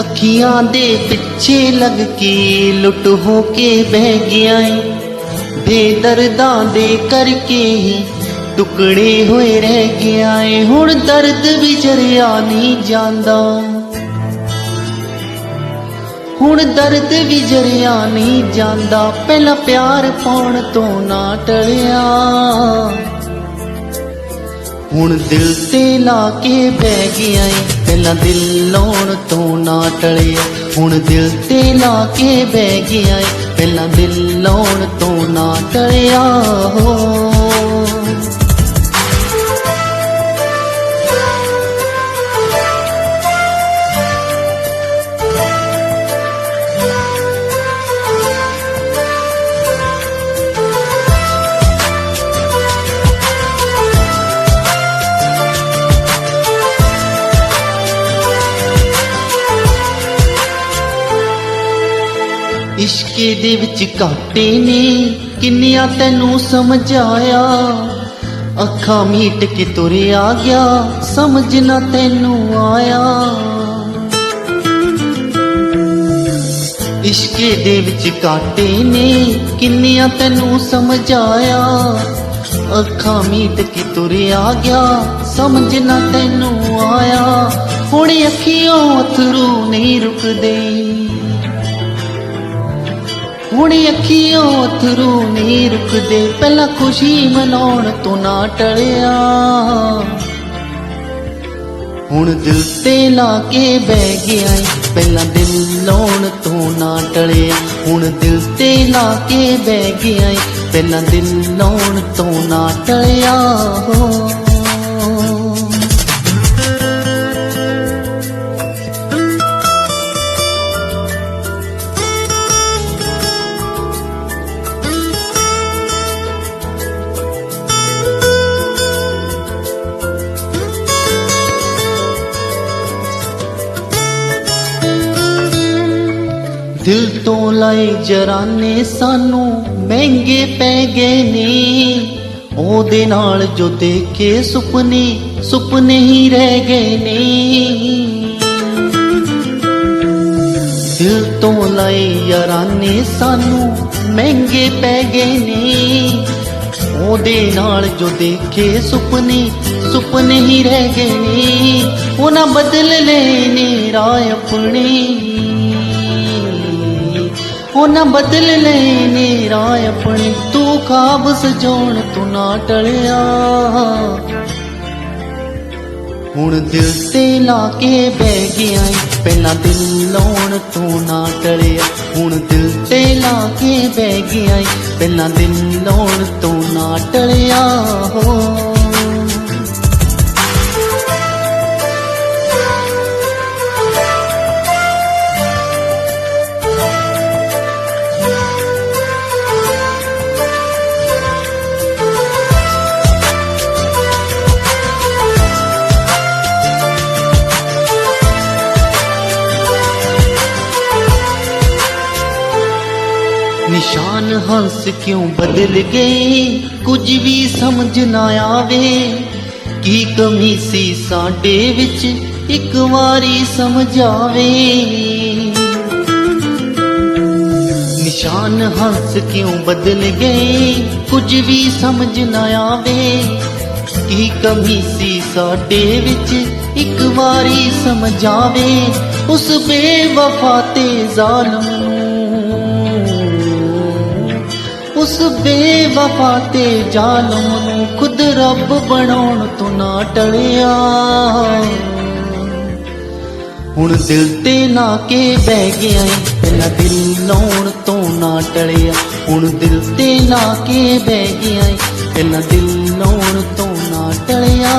ਅੱਖੀਆਂ ਦੇ ਪਿੱਛੇ ਲੱਗ ਕੇ ਲੁੱਟ ਹੋ ਕੇ ਬਹਿ ਗਿਆ ਏ। ਬੇਦਰਦਾਂ ਦੇ ਕਰਕੇ ਹੀ ਟੁਕੜੇ ਹੋਏ ਰਹਿ ਗਿਆ ਏ। ਹੁਣ ਦਰਦ ਵੀ ਜਰਿਆ ਨਹੀਂ ਜਾਂਦਾ। ਹੁਣ ਦਰਦ ਵੀ ਜਰਿਆ ਨਹੀਂ ਜਾਂਦਾ। ਪਹਿਲਾਂ ਪਿਆਰ ਪਾਉਣ ਤੋਂ ਨਾ ਟਲਿਆ। ਹੁਣ ਦਿਲ ਤੇ ਲਾ ਕੇ ਬਹਿ ਗਿਆ ਏ। ਪਹਿਲਾਂ ਦਿਲ ਲਾਉਣ ਤੋਂ ਨਾ ਟਲਿਆ, ਹੁਣ ਦਿਲ ਤੇ ਲਾ ਕੇ ਬਹਿ ਗਿਆ ਏ। ਪਹਿਲਾਂ ਦਿਲ ਲਾਉਣ ਤੋਂ ਨਾ ਟਲਿਆ ਹੋ। ਇਸ਼ਕ ਦੇ ਵਿੱਚ ਘਾਟੇ ਨੇ। ਕਿੰਨਿਆਂ ਤੈਨੂੰ ਸਮਝ ਆਇਆ ਅੱਖਾਂ ਮੀਟ ਕੇ ਤੁਰਿਆ ਗਿਆ। ਸਮਝ ਨਾ ਤੈਨੂੰ ਆਇਆ। ਇਸ਼ਕੇ ਦੇ ਵਿੱਚ ਘਾਟੇ ਨੇ। ਕਿੰਨਿਆਂ ਤੈਨੂੰ ਸਮਝ ਆਇਆ ਅੱਖਾਂ ਮੀਟ ਕੇ ਤੁਰਿਆ ਗਿਆ। ਸਮਝ ਨਾ ਤੈਨੂੰ ਆਇਆ। ਹੁਣ ਅੱਖੀਆਂ ਅਥਰੂ ਨਹੀਂ ਰੁਕਦੇ। ਹੁਣ ਅੱਖੀਆਂ ਅਥਰੂ ਨਹੀਂ ਰੁਕਦੇ। ਪਹਿਲਾਂ ਖੁਸ਼ੀ ਮਨਾਉਣ ਤੋਂ ਨਾ ਟਲਿਆ। ਹੁਣ ਦਿਲ ਤੇ ਲਾ ਕੇ ਬਹਿ ਗਿਆ ਏ। ਪਹਿਲਾਂ ਦਿਲ ਲਾਉਣ ਤੋਂ ਨਾ ਟਲਿਆ। ਹੁਣ ਦਿਲ ਤੇ ਲਾ ਕੇ ਬਹਿ ਗਿਆ ਏ। ਪਹਿਲਾਂ ਦਿਲ ਲਾਉਣ ਤੋਂ ਨਾ ਟਲਿਆ। ਦਿਲ ਤੋਂ ਲਾਏ ਜਰਾਨੇ ਸਾਨੂੰ ਮਹਿੰਗੇ ਪੈ ਗਏ ਨੇ। ਉਹਦੇ ਨਾਲ ਜੋ ਦੇਖੇ ਸੁਪਨੇ ਸੁਪਨੇ ਹੀ ਰਹਿ ਗਏ ਨੇ। ਦਿਲ ਤੋਂ ਲਾਏ ਯਾਰਾਨੇ ਸਾਨੂੰ ਮਹਿੰਗੇ ਪੈ ਗਏ ਨੇ। ਉਹਦੇ ਨਾਲ ਜੋ ਦੇਖੇ ਸੁਪਨੇ ਸੁਪਨੇ ਹੀ ਰਹਿ ਗਏ ਨੇ। ਉਹਨਾਂ ਬਦਲ ਲਏ ਨੇ ਰਾਹ ਆਪਣੇ। ਉਹਨਾਂ ਬਦਲ ਲਏ ਨੇ ਰਾਹ ਆਪਣੇ। ਤੂੰ ਖਾਬ ਸਜਾਉਣ ਤੂੰ ਨਾ ਟਲਿਆ। ਹੁਣ ਦਿਲ ਤੇ ਲਾ ਕੇ ਬਹਿ ਗਿਆ ਏ ਪਹਿਲਾਂ ਦਿਲ ਲਾਉਣ ਤੂੰ ਨਾ ਟਲਿਆ। ਹੁਣ ਦਿਲ ਤੇ ਲਾ ਕੇ ਬਹਿ ਗਿਆ ਏ ਪਹਿਲਾਂ ਦਿਲ ਲਾਉਣ ਤੂੰ ਨਾ ਟਲਿਆ। ਹੋ ਨਿਸ਼ਾਨ ਹੰਸ ਕਿਉਂ ਬਦਲ ਗਏ ਕੁਝ ਵੀ ਸਮਝ ਨਾ ਆਵੇ। ਕੀ ਕਮੀ ਸੀ ਸਾਡੇ ਵਿੱਚ? ਇੱਕ ਵਾਰੀ ਸਮਝਾਵੇ ਨਿਸ਼ਾਨ ਹੰਸ ਕਿਉਂ ਬਦਲ ਗਏ ਕੁਝ ਵੀ ਸਮਝ ਨਾ ਆਵੇ। ਕੀ ਕਮੀ ਸੀ ਸਾਡੇ ਵਿੱਚ? ਇੱਕ ਵਾਰੀ ਸਮਝ ਆਵੇ। ਉਸ ਬੇਵਫਾ ਤੇ ਜ਼ਾਲਮ ਉਸ ਬੇਵਫਾ ਤੇ ਜ਼ਾਲਮ ਨੂੰ ਖੁਦ ਰੱਬ ਬਣਾਉਣ ਤੋਂ ਨਾ ਟਲਿਆ ਹੁਣ ਦਿਲ ਤੇ ਨਾ ਕੇ ਬਹਿ ਗਿਆ ਏ, ਪਹਿਲਾਂ ਦਿਲ ਲਾਉਣ ਤੋਂ ਨਾ ਟਲਿਆ। ਹੁਣ ਦਿਲ ਤੇ ਨਾ ਕੇ ਬਹਿ ਗਿਆ ਏ, ਪਹਿਲਾਂ ਦਿਲ ਲਾਉਣ ਤੋਂ ਨਾ ਟਲਿਆ।